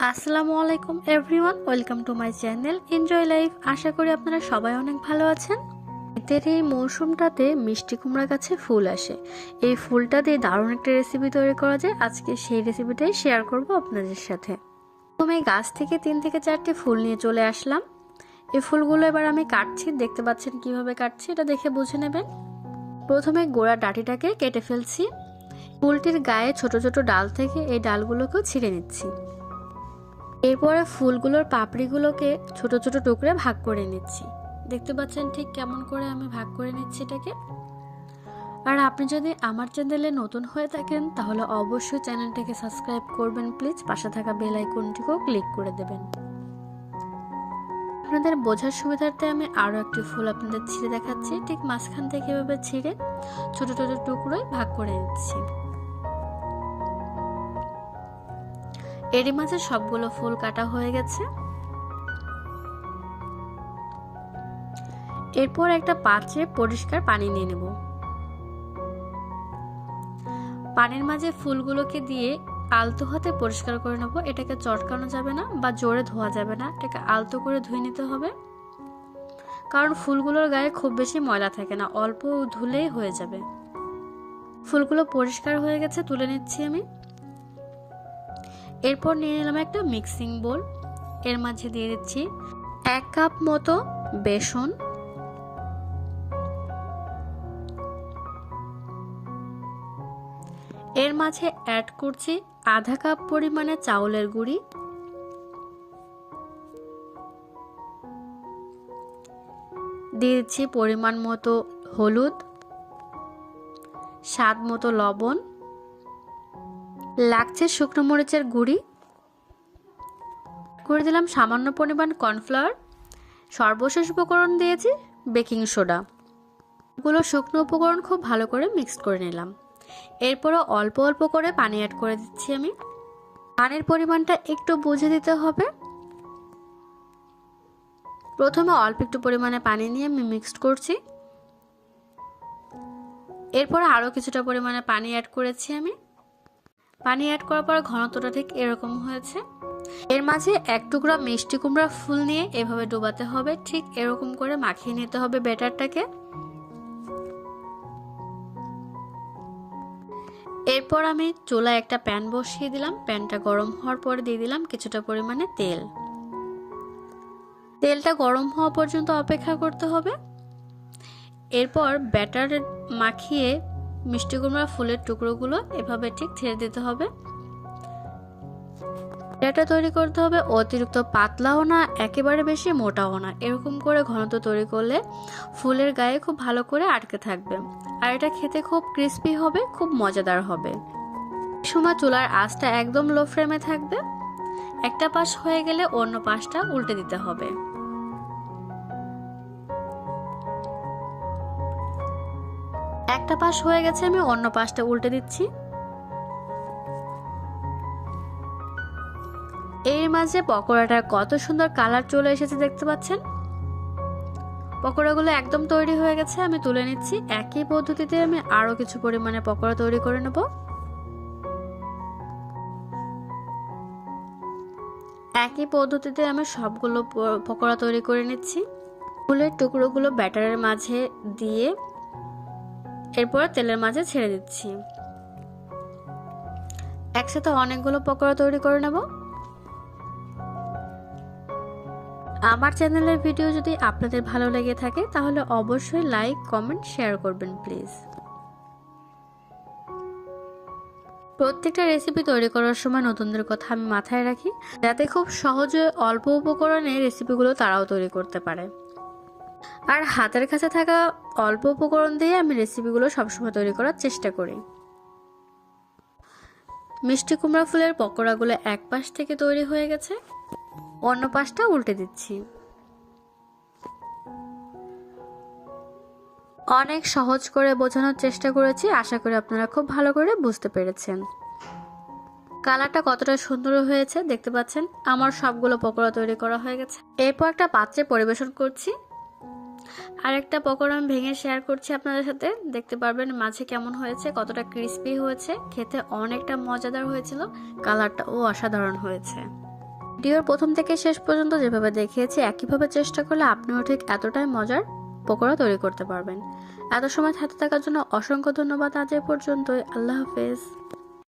আসসালামু আলাইকুম everyone welcome to my channel enjoy life আশা করি আপনারা সবাই অনেক ভালো আছেন। শীতের এই মৌসুমটাতে মিষ্টি কুমড়া গাছে ফুল আসে। এই ফুলটা দিয়ে দারুণ একটা রেসিপি তৈরি করা যায়। আজকে সেই রেসিপিটাই শেয়ার করব আপনাদের সাথে। প্রথমে গাছ থেকে তিন থেকে চারটে ফুল নিয়ে চলে আসলাম। এই ফুলগুলো এবার আমি কাটছি। দেখতে পাচ্ছেন কীভাবে কাটছি, এটা দেখে বুঝে নেবেন। প্রথমে গোড়া ডাটিটাকে কেটে ফেলছি। ফুলটির গায়ে ছোট ছোট ডাল থেকে এই ডালগুলোকেও ছিঁড়ে নিচ্ছি। এরপরে ফুলগুলোর পাপড়িগুলোকে ছোট ছোট টুকরে ভাগ করে নিচ্ছি। দেখতে পাচ্ছেন ঠিক কেমন করে আমি ভাগ করে নিচ্ছি এটাকে। আর আপনি যদি আমার চ্যানেলে নতুন হয়ে থাকেন, তাহলে অবশ্যই চ্যানেলটাকে সাবস্ক্রাইব করবেন প্লিজ। পাশে থাকা বেল আইকনটিকেও ক্লিক করে দেবেন। আপনাদের বোঝার সুবিধার্থে আমি আরও একটি ফুল আপনাদের ছিঁড়ে দেখাচ্ছি। ঠিক মাঝখান থেকে এভাবে ছিঁড়ে ছোট ছোট টুকরোয় ভাগ করে নিচ্ছি। এরই মাঝে সবগুলো ফুল কাটা হয়ে গেছে। এরপর একটা পাত্রে পরিষ্কার পানি নিয়ে নেব। পানির মাঝে ফুলগুলোকে দিয়ে আলতো হাতে পরিষ্কার করে নেব। এটাকে চটকানো যাবে না বা জোরে ধোয়া যাবে না। এটাকে আলতো করে ধুয়ে নিতে হবে। কারণ ফুলগুলোর গায়ে খুব বেশি ময়লা থাকে না, অল্প ধুলেই হয়ে যাবে। ফুলগুলো পরিষ্কার হয়ে গেছে, তুলে নিচ্ছি আমি। এরপর নিয়ে নিলাম একটা মিক্সিং বোল। এর মাঝে দিয়ে দিচ্ছি এক কাপ মতো বেসন। এর মাঝে অ্যাড করছি আধা কাপ পরিমাণে চাউলের গুঁড়ি। দিয়ে দিচ্ছি পরিমাণ মতো হলুদ, স্বাদ মতো লবণ। লাগছে শুকনো মরিচের গুঁড়ি। করে দিলাম সামান্য পরিমাণ কর্নফ্লাওয়ার। সর্বশেষ উপকরণ দিয়েছি বেকিং সোডা। গুলো শুকনো উপকরণ খুব ভালো করে মিক্স করে নিলাম। এরপরও অল্প অল্প করে পানি অ্যাড করে দিচ্ছি আমি। পানির পরিমাণটা একটু বুঝে দিতে হবে। প্রথমে অল্প একটু পরিমাণে পানি নিয়ে আমি মিক্সড করছি। এরপর আরও কিছুটা পরিমাণে পানি অ্যাড করেছি আমি। পানি অ্যাড করার পর ঘনত্বটা ঠিক এরকম হয়েছে। এর মাঝে এক টুকরা মিষ্টি কুমড়া ফুল নিয়ে এভাবে ডোবাতে হবে, ঠিক এরকম করে মাখিয়ে নিতে হবে ব্যাটারটাকে। এরপর আমি চুলায় একটা প্যান বসিয়ে দিলাম। প্যানটা গরম হওয়ার পরে দিয়ে দিলাম কিছুটা পরিমাণে তেল। তেলটা গরম হওয়া পর্যন্ত অপেক্ষা করতে হবে। এরপর ব্যাটার মাখিয়ে মিষ্টি কুমড়া ফুলের টুকরোগুলো এভাবে ঠিক ছেড়ে দিতে হবে। এটা তৈরি করতে হবে অতিরিক্ত পাতলাও না, একেবারে বেশি মোটাও না। এরকম করে ঘনত্ব তৈরি করলে ফুলের গায়ে খুব ভালো করে আটকে থাকবে। আর এটা খেতে খুব ক্রিস্পি হবে, খুব মজাদার হবে। সময় চুলার আঁচটা একদম লো ফ্লেমে থাকবে। একটা পাশ হয়ে গেলে অন্য পাশটা উল্টে দিতে হবে। একটা পাশ হয়ে গেছে, আমি অন্য পাশটা উল্টে দিচ্ছি। এর মাঝে পকোড়াটার কত সুন্দর কালার চলে এসেছে, দেখতে পাচ্ছেন? পকোড়াগুলো একদম তৈরি হয়ে গেছে, আমি তুলে নিচ্ছি। একই পদ্ধতিতে আমি আরও কিছু পরিমাণে পকোড়া তৈরি করে নেব। একই পদ্ধতিতে আমি সবগুলো পকোড়া তৈরি করে নিচ্ছি। ফুলের টুকরোগুলো ব্যাটারের মাঝে দিয়ে এরপর তেলের মাঝে ছেড়ে দিচ্ছি। একসাথে অনেকগুলো পকোড়া তৈরি করে নেব। আমার চ্যানেলের ভিডিও যদি আপনাদের ভালো লেগে থাকে, তাহলে অবশ্যই লাইক, কমেন্ট, শেয়ার করবেন, প্লিজ। প্রত্যেকটা রেসিপি তৈরি করার সময় নতুনদের কথা আমি মাথায় রাখি, যাতে খুব সহজে অল্প উপকরণে রেসিপিগুলো তারাও তৈরি করতে পারে। আর হাতের কাছে থাকা অল্প উপকরণ দিয়ে আমি রেসিপিগুলো সবসময় তৈরি করার চেষ্টা করি। মিষ্টি কুমড়া ফুলের পকোড়াগুলো এক পাশ থেকে তৈরি হয়ে গেছে, অন্য পাশটা উল্টে দিচ্ছি। অনেক সহজ করে বোঝানোর চেষ্টা করেছি, আশা করি আপনারা খুব ভালো করে বুঝতে পেরেছেন। কালারটা কতটা সুন্দর হয়েছে দেখতে পাচ্ছেন, আমার সবগুলো পকোড়া তৈরি করা হয়ে গেছে। এরপর একটা পাত্রে পরিবেশন করছি। আর একটা পকোড়া আমি ভেঙে শেয়ার করছি আপনাদের সাথে। দেখতে পারবেন মাঝে কেমন হয়েছে, কতটা ক্রিস্পি হয়েছে, খেতে অনেকটা মজাদার হয়েছিল কালারটা ও অসাধারণ হয়েছে। ভিডিওর প্রথম থেকে শেষ পর্যন্ত যেভাবে দেখিয়েছি, একইভাবে চেষ্টা করলে আপনিও ঠিক এতটাই মজার পকোড়া তৈরি করতে পারবেন। এত সময় হাতে থাকার জন্য অসংখ্য ধন্যবাদ আজ এ পর্যন্তই। আল্লাহ হাফেজ।